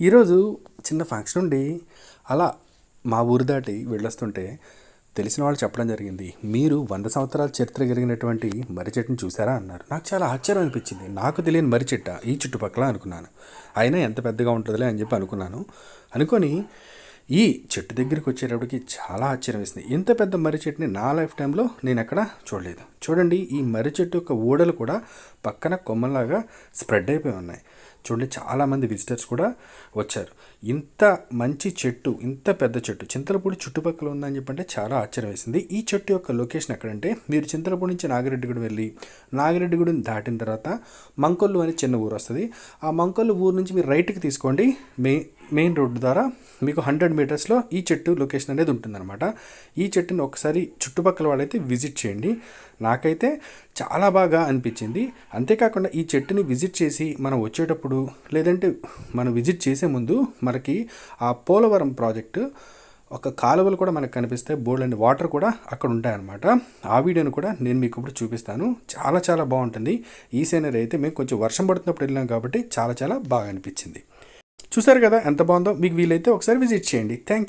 ఈరోజు చిన్న ఫంక్షన్ ఉండి అలా మా ఊరు దాటి వెళ్ళొస్తుంటే తెలిసిన వాళ్ళు చెప్పడం జరిగింది. మీరు వంద సంవత్సరాల చరిత్ర జరిగినటువంటి మర్రి చెట్టును చూసారా అన్నారు. నాకు చాలా ఆశ్చర్యం అనిపించింది. నాకు తెలియని మర్రి చెట్ట ఈ చుట్టుపక్కల అనుకున్నాను. అయినా ఎంత పెద్దగా ఉంటుందిలే అని చెప్పి అనుకున్నాను. అనుకొని ఈ చెట్టు దగ్గరికి వచ్చేటప్పటికి చాలా ఆశ్చర్యం వేసింది. ఇంత పెద్ద మర్రి చెట్టుని నా లైఫ్ టైంలో నేను ఎక్కడ చూడలేదు. చూడండి ఈ మర్రి చెట్టు యొక్క ఊడలు కూడా పక్కన కొమ్మలాగా స్ప్రెడ్ అయిపోయి ఉన్నాయి. చూడండి చాలామంది విజిటర్స్ కూడా వచ్చారు. ఇంత మంచి చెట్టు ఇంత పెద్ద చెట్టు చింతలపూడి చుట్టుపక్కల ఉందని చెప్పంటే చాలా ఆశ్చర్యం వేసింది. ఈ చెట్టు యొక్క లొకేషన్ ఎక్కడంటే మీరు చింతలపూడి నుంచి నాగిరెడ్డిగూడెం వెళ్ళి నాగిరెడ్డిగూడెం దాటిన తర్వాత మంకొల్లు అనే చిన్న ఊరు వస్తుంది. ఆ మంకొల్లు ఊరు నుంచి మీరు రైట్కి తీసుకోండి. మే మెయిన్ రోడ్డు ద్వారా మీకు హండ్రెడ్ మీటర్స్లో ఈ చెట్టు లొకేషన్ అనేది ఉంటుందన్నమాట. ఈ చెట్టుని ఒకసారి చుట్టుపక్కల వాళ్ళైతే విజిట్ చేయండి. నాకైతే చాలా బాగా అనిపించింది. అంతేకాకుండా ఈ చెట్టుని విజిట్ చేసి మనం వచ్చేటప్పుడు లేదంటే మనం విజిట్ చేసే ముందు మనకి ఆ పోలవరం ప్రాజెక్టు ఒక కాలువలు కూడా మనకు కనిపిస్తాయి బోర్డు అండ్ వాటర్ కూడా అక్కడ ఉంటాయన్నమాట. ఆ వీడియోని కూడా నేను మీకు ఇప్పుడు చూపిస్తాను. చాలా చాలా బాగుంటుంది. ఈ సీనరీ అయితే మేము కొంచెం వర్షం పడుతున్నప్పుడు వెళ్ళాం కాబట్టి చాలా చాలా బాగా అనిపించింది. చూసారు కదా? ఎంత బాగుందో? మీకు వీలైతే ఒకసారి విజిట్ చేయండి. థ్యాంక్